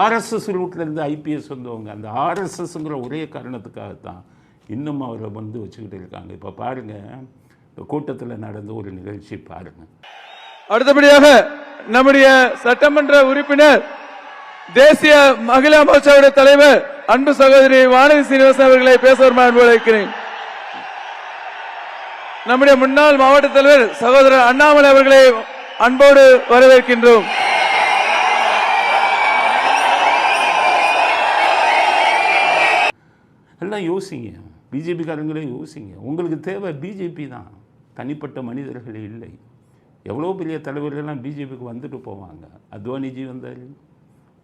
RSS ரூட்லேருந்து IPS வந்தவங்க அந்த ஆர்எஸ்எஸ்ங்கிற ஒரே காரணத்துக்காகத்தான் இன்னும் அவரை வந்து வச்சுக்கிட்டு இருக்காங்க. இப்போ பாருங்கள் இந்த கூட்டத்தில் நடந்த ஒரு நிகழ்ச்சி பாருங்கள் அடுத்தபடியாக நம்முடைய சட்டமன்ற உறுப்பினர் தேசிய மகிழா மோர்ச்சாவுடைய தலைவர் அன்பு சகோதரி வானதி சீனிவாசன் அவர்களை பேச வருமாறு அழைக்கிறேன். நம்முடைய முன்னாள் மாவட்ட தலைவர் சகோதரர் அண்ணாமலை அவர்களை அன்போடு வரவேற்கின்றோம். நீங்களாம் யோசிங்க. பிஜேபிக்காரங்களே யோசிங்க. உங்களுக்கு தேவை பிஜேபி தான். தனிப்பட்ட மனிதர்கள் இல்லை. எவ்வளோ பெரிய தலைவர்கள்லாம் பிஜேபிக்கு வந்துட்டு போவாங்க. அத்வானிஜி வந்தார்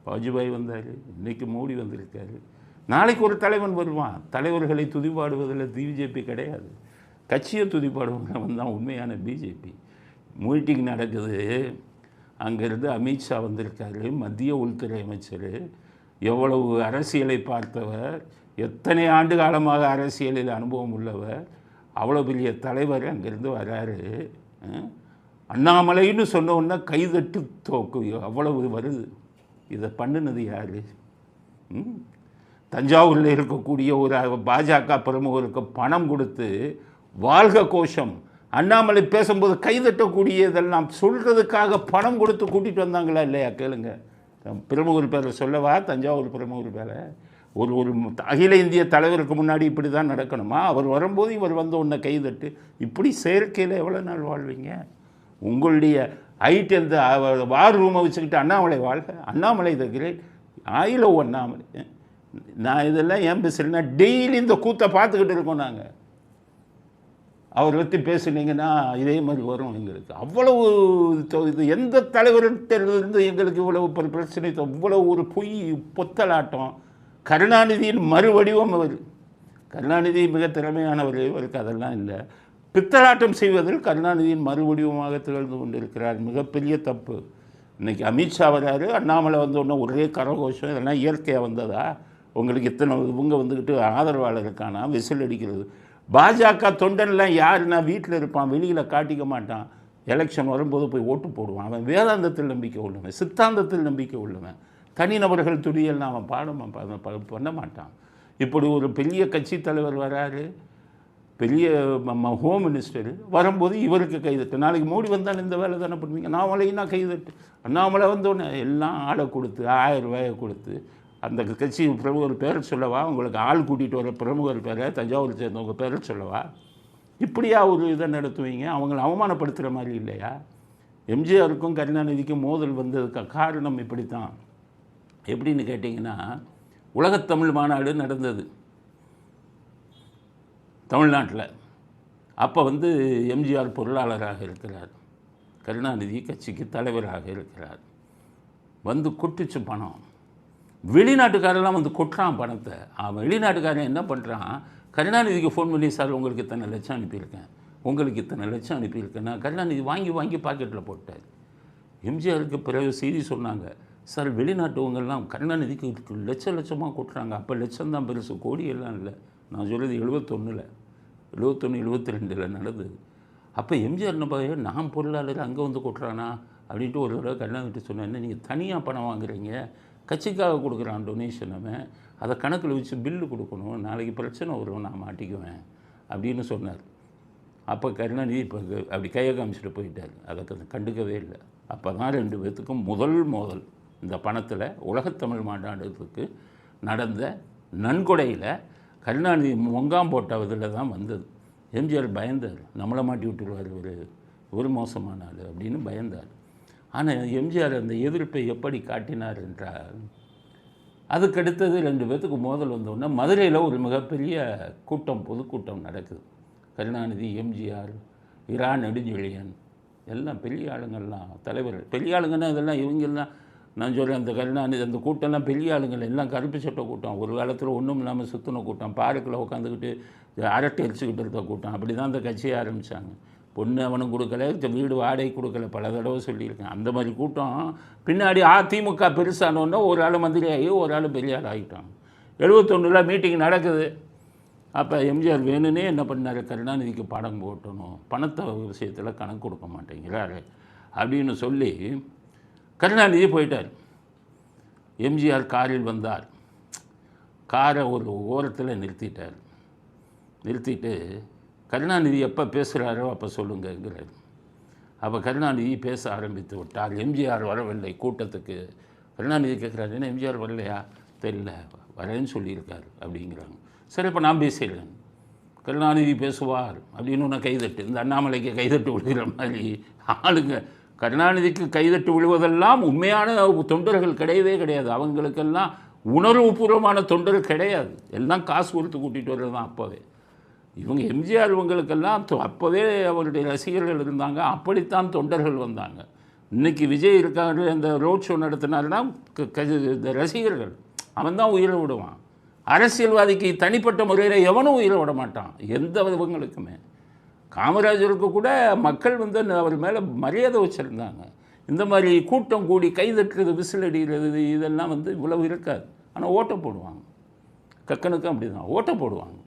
வாஜ்பாய் வந்தார் இன்றைக்கு மோடி வந்திருக்காரு. நாளைக்கு ஒரு தலைவன் வருவான். தலைவர்களை துதிப்பாடுவதில் பிஜேபி கிடையாது. கட்சியை துதிப்பாடுவவன் தான் உண்மையான பிஜேபி. மீட்டிங் நடக்குது. அங்கேருந்து அமித்ஷா வந்திருக்காரு. மத்திய உள்துறை அமைச்சர். எவ்வளவு அரசியலை பார்த்தவர் எத்தனை ஆண்டு காலமாக அரசியலில் அனுபவம் உள்ளவர் அவ்வளோ பெரிய தலைவர் அங்கேருந்து வராரு. அண்ணாமலைன்னு சொன்னோன்னா கைதட்டு தோக்கு. அவ்வளவு வருது. இதை பண்ணுனது யார்? தஞ்சாவூரில் இருக்கக்கூடிய ஒரு பாஜக பிரமுகருக்கு பணம் கொடுத்து வாழ்க கோஷம். அண்ணாமலை பேசும்போது கைதட்டக்கூடிய இதெல்லாம் சொல்கிறதுக்காக பணம் கொடுத்து கூட்டிகிட்டு வந்தாங்களா இல்லையா? கேளுங்கள் பிரமுகர் பேரை சொல்லவா? தஞ்சாவூர் பிரமுகர் பேரை ஒரு ஒரு அகில இந்திய தலைவருக்கு முன்னாடி இப்படி தான் நடக்கணுமா? அவர் வரும்போது இவர் வந்த உன்னை கைதட்டு. இப்படி செயற்கையில் எவ்வளோ நாள் வாழ்வீங்க? உங்களுடைய ஹைட் எந்த வார் ரூமை வச்சுக்கிட்டு அண்ணாமலை வாழ்க. அண்ணாமலை த கிரேட் ஆயில அண்ணாமலை. நான் இதெல்லாம் ஏன் பேசுகிறேன்னா டெய்லி இந்த கூத்தை பார்த்துக்கிட்டு இருக்கோம் நாங்கள் அவர் பற்றி பேசுனீங்கன்னா இதே மாதிரி வரும் எங்களுக்கு. அவ்வளவு இது எந்த தலைவர்கிட்டருந்து எங்களுக்கு இவ்வளவு பிரச்சனை இவ்வளவு ஒரு பொய் பொத்தலாட்டம். கருணாநிதியின் மறுவடிவம் அவர். கருணாநிதி மிக திறமையானவர் இவருக்கு அதெல்லாம் இல்லை. பித்தலாட்டம் செய்வதில் கருணாநிதியின் மறுவடிவமாக திகழ்ந்து கொண்டிருக்கிறார். மிகப்பெரிய தப்பு. இன்னைக்கு அமித்ஷா வராரு அண்ணாமலை வந்த உடனே ஒரே கரகோஷம் இதெல்லாம் இயற்கையாக வந்ததா? உங்களுக்கு இத்தனை இவங்க வந்துக்கிட்டு ஆதரவாளர் இருக்கானா? விசில் அடிக்கிறது. பாஜக தொண்டன்லாம் யாருன்னா வீட்டில் இருப்பான் வெளியில் காட்டிக்க மாட்டான். எலெக்ஷன் வரும்போது போய் ஓட்டு போடுவான். அவன் வேதாந்தத்தில் நம்பிக்கை உள்ளவன் சித்தாந்தத்தில் நம்பிக்கை உள்ளவன். தனிநபர்கள் துடியெல்லாம் அவன் பாடம் பண்ண மாட்டான். இப்படி ஒரு பெரிய கட்சி தலைவர் வராரு பெரிய ம- ஹோம் மினிஸ்டர் வரும்போது இவருக்கு கைதட்டு நாளைக்கு மோடி வந்தால் இந்த வேலை தானே பண்ணுவீங்க? அண்ணாமலைன்னா கைதட்டு அண்ணாமலை வந்தோடனே எல்லாம் ஆளை கொடுத்து ஆயிரம் ரூபாயை கொடுத்து அந்த கட்சி பிரமுகர் பேர் சொல்லவா? உங்களுக்கு ஆள் கூட்டிகிட்டு வர பிரமுகர் பேரை தஞ்சாவூர் சேர்ந்தவங்க பேரை சொல்லவா? இப்படியா ஒரு இதை நடத்துவீங்க? அவங்கள அவமானப்படுத்துகிற மாதிரி இல்லையா? எம்ஜிஆருக்கும் கருணாநிதிக்கும் மோதல் வந்ததுக்கு காரணம் இப்படி தான் எப்படின்னு கேட்டிங்கன்னா உலகத்தமிழ் மாநாடு நடந்தது. தமிழ்நாட்டில். அப்போ வந்து எம்ஜிஆர் பொருளாளராக இருக்கிறார். கருணாநிதி கட்சிக்கு தலைவராக இருக்கிறார். வந்து கொட்டுச்சு பணம். வெளிநாட்டுக்காரெல்லாம் வந்து கொட்டுறான் பணத்தை. அவன் வெளிநாட்டுக்காரன் என்ன பண்ணுறான் கருணாநிதிக்கு ஃபோன் பண்ணி சார் உங்களுக்கு இத்தனை லட்சம் அனுப்பியிருக்கேன். உங்களுக்கு இத்தனை லட்சம் அனுப்பியிருக்கேன். நான் கருணாநிதி வாங்கி வாங்கி பாக்கெட்டில் போட்டார் எம்ஜிஆருக்கு பிறகு செய்தி சொன்னாங்க சார் வெளிநாட்டுவங்கள்லாம் கருணாநிதிக்கு லட்ச லட்சமாக கொட்டுறாங்க. அப்போ லட்சம் தான் பெருசு கோடி எல்லாம் இல்லை. நான் சொல்கிறது எழுபத்தொன்னில் எழுபத்தொன்று எழுபத்தி ரெண்டில் நடந்தது. அப்போ எம்ஜிஆர் என்ன நான் பொருளாளர் அங்கே வந்து கொட்டுறானா? அப்படின்ட்டு ஒரு தடவை கருணாநிதி சொன்னேன் நீங்கள் தனியாக பணம் வாங்குறீங்க? கட்சிக்காக கொடுக்குறான் டொனேஷன் அவன். அதை கணக்கில் வச்சு பில்லு கொடுக்கணும். நாளைக்கு பிரச்சனை வரும் நான் மாட்டிக்குவேன் அப்படின்னு சொன்னார். அப்போ கருணாநிதி இப்போ அப்படி கையை காமிச்சிட்டு போயிட்டார். அதை கண்டுக்கவே இல்லை. அப்போ தான் ரெண்டு பேர்த்துக்கும் முதல் மோதல். இந்த பணத்தில் உலகத்தமிழ் மாநாடுறதுக்கு நடந்த நன்கொடையில் கருணாநிதி மொங்காம் போட்ட இதில் தான் வந்தது. எம்ஜிஆர் பயந்தார். நம்மளை மாட்டி விட்டுருவார் ஒரு ஒரு மோசமான ஆள் அப்படின்னு பயந்தார். ஆனால் எம்ஜிஆர் அந்த எதிர்ப்பை எப்படி காட்டினார் என்றால் அதுக்கடுத்தது ரெண்டு பேர்த்துக்கு மோதல் வந்தோடனே மதுரையில் ஒரு மிகப்பெரிய கூட்டம் பொதுக்கூட்டம் நடக்குது. கருணாநிதி எம்ஜிஆர் இரா நெடுஞ்செழியன் எல்லாம் பெரிய ஆளுங்கள்லாம் தலைவர்கள் பெரிய ஆளுங்கன்னா இதெல்லாம் இவங்கெல்லாம் நான் சொல்கிறேன் அந்த கருணாநிதி அந்த கூட்டம்லாம் பெரிய ஆளுங்கள் எல்லாம் கருப்பு சட்டை கூட்டம். ஒரு காலத்தில் ஒன்றும் இல்லாமல் சுற்றின கூட்டம். பார்க்கில் உட்காந்துக்கிட்டு அரட்டை அடிச்சுக்கிட்டு இருக்க கூட்டம். அப்படி தான் அந்த கட்சியை ஆரம்பித்தாங்க பொண்ணு அவனும் கொடுக்கல வீடு வாடகை கொடுக்கல பல தடவை சொல்லியிருக்கேன். அந்த மாதிரி கூட்டம் பின்னாடி அதிமுக பெருசானோன்னா ஒரு ஆள் மந்திரி ஆகி ஒரு ஆள் பெரிய ஆள் ஆகிட்டான் எழுபத்தொன்னில் மீட்டிங் நடக்குது. அப்போ எம்ஜிஆர் வேணும்னே என்ன பண்ணார்? கருணாநிதிக்கு படம் போட்டணும். பணத்தை விஷயத்தில் கணக்கு கொடுக்க மாட்டேங்கிறாரு. அப்படின்னு சொல்லி கருணாநிதி போயிட்டார். எம்ஜிஆர் காரில் வந்தார். காரை ஒரு ஓரத்தில் நிறுத்திட்டார். நிறுத்திட்டு கருணாநிதி எப்போ பேசுகிறாரோ அப்போ சொல்லுங்கிறார் அப்போ கருணாநிதி பேச ஆரம்பித்து விட்டார். எம்ஜிஆர் வரவில்லை கூட்டத்துக்கு. கருணாநிதி கேட்குறாரு என்ன எம்ஜிஆர் வரலையா? தெரியல வரேன்னு சொல்லியிருக்காரு அப்படிங்கிறாங்க. சரி இப்போ நான் பேசிடுறேன். கருணாநிதி பேசுவார் அப்படின்னு ஒன்று கைதட்டு இந்த அண்ணாமலைக்கு கைதட்டு விழுகிற மாதிரி. ஆளுங்க கருணாநிதிக்கு கைதட்டு விழுவதெல்லாம் உண்மையான தொண்டர்கள் கிடையவே கிடையாது. அவங்களுக்கெல்லாம் உணர்வுபூர்வமான தொண்டர் கிடையாது. எல்லாம் காசு கொடுத்து கூட்டிகிட்டு வர்றது தான் அப்போவே. இவங்க எம்ஜிஆர் இவங்களுக்கெல்லாம் அப்போவே அவருடைய ரசிகர்கள் இருந்தாங்க. அப்படித்தான் தொண்டர்கள் வந்தாங்க. இன்னைக்கு விஜய் இருக்காரு அந்த ரோட் ஷோ நடத்தினாருன்னா க- இந்த ரசிகர்கள் அவன் தான் உயிரை விடுவான். அரசியல்வாதிக்கு தனிப்பட்ட முறையில் எவனும் உயிரை விட மாட்டான். எந்த இவங்களுக்குமே. காமராஜருக்கு கூட மக்கள் வந்து அவர் மேலே மரியாதை வச்சுருந்தாங்க. இந்த மாதிரி கூட்டம் கூடி கைதட்டுறது விசில் அடிக்கிறது இதெல்லாம் வந்து இவ்வளவு இருக்காது. ஆனால் ஓட்டை போடுவாங்க. கக்கனுக்கும் அப்படி தான் ஓட்டை போடுவாங்க.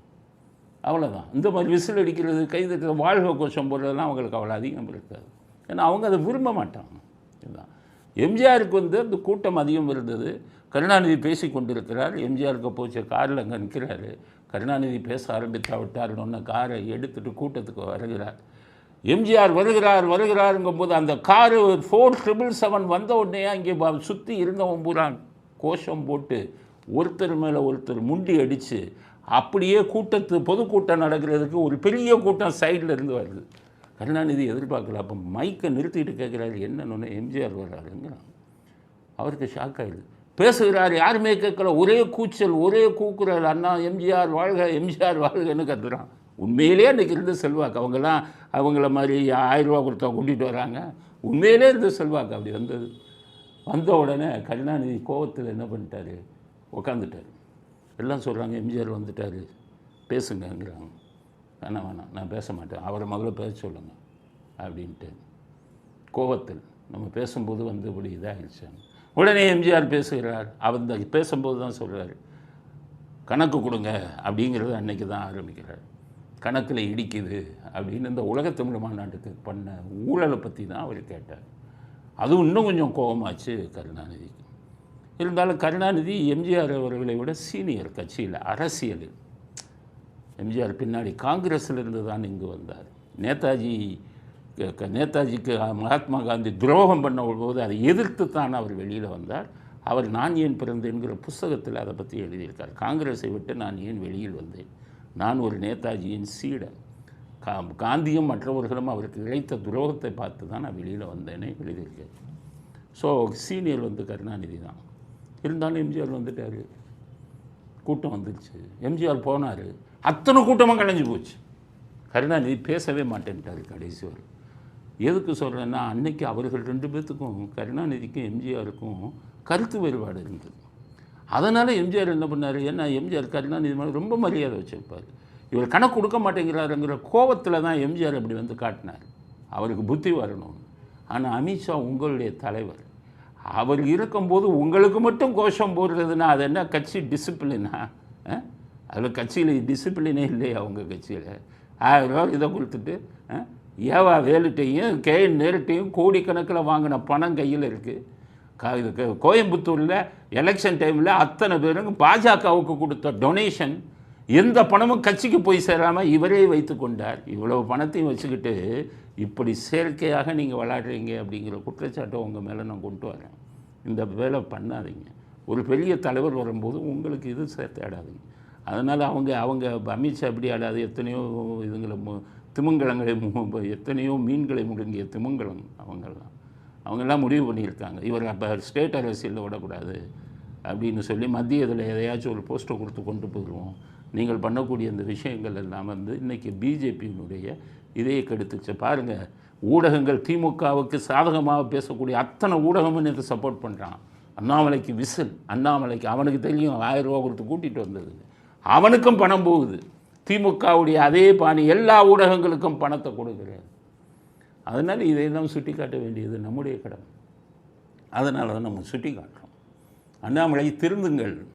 அவ்வளோதான் இந்த மாதிரி விசில் அடிக்கிறது கைதட்டுறது வாழ்க கோஷம் போடுறதுலாம் அவங்களுக்கு அவ்வளோ அதிகம் இருக்காது. ஏன்னா அவங்க அதை விரும்ப மாட்டாங்க. இதுதான். எம்ஜிஆருக்கு வந்து அந்த கூட்டம் அதிகம் இருந்தது. கருணாநிதி பேசி கொண்டிருக்கிறார். எம்ஜிஆருக்கு போச்சு காரில் அங்கே நிற்கிறாரு. கருணாநிதி பேச ஆரம்பித்தா விட்டாருன்னு காரை எடுத்துகிட்டு கூட்டத்துக்கு வருகிறார். எம்ஜிஆர் வருகிறார் வருகிறாருங்கும்போது அந்த காரு ஃபோர் ட்ரிபிள் செவன் வந்த உடனே அங்கே சுற்றி இருந்தவன் பூரா கோஷம் போட்டு ஒருத்தர் மேலே ஒருத்தர் முண்டி அடித்து அப்படியே கூட்டத்து பொதுக்கூட்டம் நடக்கிறதுக்கு ஒரு பெரிய கூட்டம் சைடில் இருந்து வருது. கருணாநிதி எதிர்பார்க்கல. அப்போ மைக்கை நிறுத்திட்டு கேட்குறாரு என்னன்னு எம்ஜிஆர் வர்றாருங்கிறான் அவருக்கு ஷாக் ஆகிடுது பேசுகிறார் யாருமே கேட்கல. ஒரே கூச்சல் ஒரே கூக்குறல் அண்ணா எம்ஜிஆர் வாழ்க எம்ஜிஆர் வாழ்கன்னு கத்துறான். உண்மையிலே அன்றைக்கி இருந்த செல்வாக்கு. அவங்கெல்லாம் அவங்கள மாதிரி ஆயிரரூபா கொடுத்தா கூட்டிகிட்டு வராங்க. உண்மையிலே இருந்த செல்வாக்கு அப்படி வந்தது. வந்த உடனே கருணாநிதி கோவத்தில் என்ன பண்ணிட்டாரு? உக்காந்துட்டார். எல்லாம் சொல்கிறாங்க எம்ஜிஆர் வந்துட்டாரு பேசுங்கங்கிறாங்க. வேணாம் வேணாம் நான் பேச மாட்டேன். அவரை முதல்ல பேச சொல்லுங்கள் அப்படின்ட்டு. கோவத்தில் நம்ம பேசும்போது வந்து இப்படி இதாகிடுச்சாங்க உடனே எம்ஜிஆர் பேசுகிறார். அவர் இந்த பேசும்போது தான் சொல்கிறார் கணக்கு கொடுங்க அப்படிங்கிறது அன்னைக்கு தான் ஆரம்பிக்கிறார். கணக்கில் இடிக்குது அப்படின்னு இந்த உலக தமிழ் மாநாட்டுக்கு பண்ண ஊழலை பற்றி தான் அவர் கேட்டார். அதுவும் இன்னும் கொஞ்சம் கோபமாச்சு கருணாநிதிக்கு. இருந்தாலும் கருணாநிதி எம்ஜிஆர் அவர்களை விட சீனியர் கட்சியில் அரசியலில். எம்ஜிஆர் பின்னாடி காங்கிரஸில் இருந்து தான் இங்கு வந்தார். நேதாஜி க- க- நேதாஜிக்கு மகாத்மா காந்தி துரோகம் பண்ண போது அதை எதிர்த்து தான் அவர் வெளியில் வந்தார். அவர் நான் ஏன் பிறந்தேன்கிற புஸ்தகத்தில் அதை பற்றி எழுதியிருக்கார். காங்கிரஸை விட்டு நான் ஏன் வெளியில் வந்தேன்? நான் ஒரு நேதாஜியின் சீடன். கா காந்தியும் மற்றவர்களும் அவருக்கு இழைத்த துரோகத்தை பார்த்து தான் நான் வெளியில் வந்தேனே எழுதியிருக்கேன். ஸோ சீனியர் வந்து கருணாநிதி தான். இருந்தாலும் எம்ஜிஆர் வந்துட்டார். கூட்டம் வந்துருச்சு. எம்ஜிஆர் போனார். அத்தனை கூட்டமாக கலைஞ்சு போச்சு. கருணாநிதி பேசவே மாட்டேன்ட்டார் கடைசி வரை. எதுக்கு சொல்கிறேன்னா அன்னைக்கு அவர்கள் ரெண்டு பேர்த்துக்கும் கருணாநிதிக்கும் எம்ஜிஆருக்கும் கருத்து வேறுபாடு இருந்தது. அதனால் எம்ஜிஆர் என்ன பண்ணார்? ஏன்னா எம்ஜிஆர் கருணாநிதி மேலே ரொம்ப மரியாதை வச்சுருப்பார். இவர் கணக்கு கொடுக்க மாட்டேங்கிறாருங்கிற கோபத்தில் தான் எம்ஜிஆர் அப்படி வந்து காட்டினார். அவருக்கு புத்தி வரணும். ஆனால் அமித்ஷா உங்களுடைய தலைவர். அவர் இருக்கும்போது உங்களுக்கு மட்டும் கோஷம் போடுறதுன்னா அது என்ன கட்சி டிசிப்ளினா அதில் கட்சியில் டிசிப்ளினே இல்லையா அவங்க கட்சியில்? ஆயிரம் ரூபா இதை கொடுத்துட்டு ஏவா வேலுட்டையும் கே நேருட்டையும் கோடிக்கணக்கில் வாங்கின பணம் கையில் இருக்குது க- கோயம்புத்தூரில் எலெக்ஷன் டைமில் அத்தனை பேரும் பாஜகவுக்கு கொடுத்த டொனேஷன் எந்த பணமும் கட்சிக்கு போய் சேராமல் இவரே வைத்து கொண்டார். இவ்வளவு பணத்தையும் வச்சுக்கிட்டு இப்படி செயற்கையாக நீங்கள் விளாடுறீங்க அப்படிங்கிற குற்றச்சாட்டை உங்கள் மேலே நான் கொண்டு வரேன். இந்த வேலை பண்ணாதீங்க. ஒரு பெரிய தலைவர் வரும்போது உங்களுக்கு இது சே- அதனால் அவங்க அவங்க அமித்ஷா அப்படி ஆடாது. எத்தனையோ இதுங்களை மு- திமிங்கலங்களை மு- எத்தனையோ மீன்களை முடுங்கிய திமிங்கலம் அவங்கெல்லாம். அவங்கெல்லாம் முடிவு பண்ணியிருக்காங்க. இவர் அப்போ ஸ்டேட் அரசியலில் விடக்கூடாது அப்படின்னு சொல்லி மத்திய இதில் எதையாச்சும் ஒரு போஸ்ட்டை கொடுத்து கொண்டு போயிடுவோம். நீங்கள் பண்ணக்கூடிய இந்த விஷயங்கள் எல்லாம் வந்து இன்றைக்கி பிஜேபியினுடைய இதையே கெடுத்துச்சு. பாருங்கள் ஊடகங்கள் திமுகவுக்கு சாதகமாக பேசக்கூடிய அத்தனை ஊடகமும் இதை சப்போர்ட் பண்ணுறான் அண்ணாமலைக்கு விசில் அண்ணாமலைக்கு அவனுக்கு தெரியும் ஆயிரம் ரூபா கொடுத்து கூட்டிகிட்டு வந்தது. அவனுக்கும் பணம் போகுது. திமுகவுடைய அதே பாணி எல்லா ஊடகங்களுக்கும் பணத்தை கொடுக்குறேன். அதனால் இதை தான் சுட்டி காட்ட வேண்டியது நம்முடைய கடமை. அதனால தான் நம்ம சுட்டி காட்டுறோம் அண்ணாமலை திருந்துங்கள்.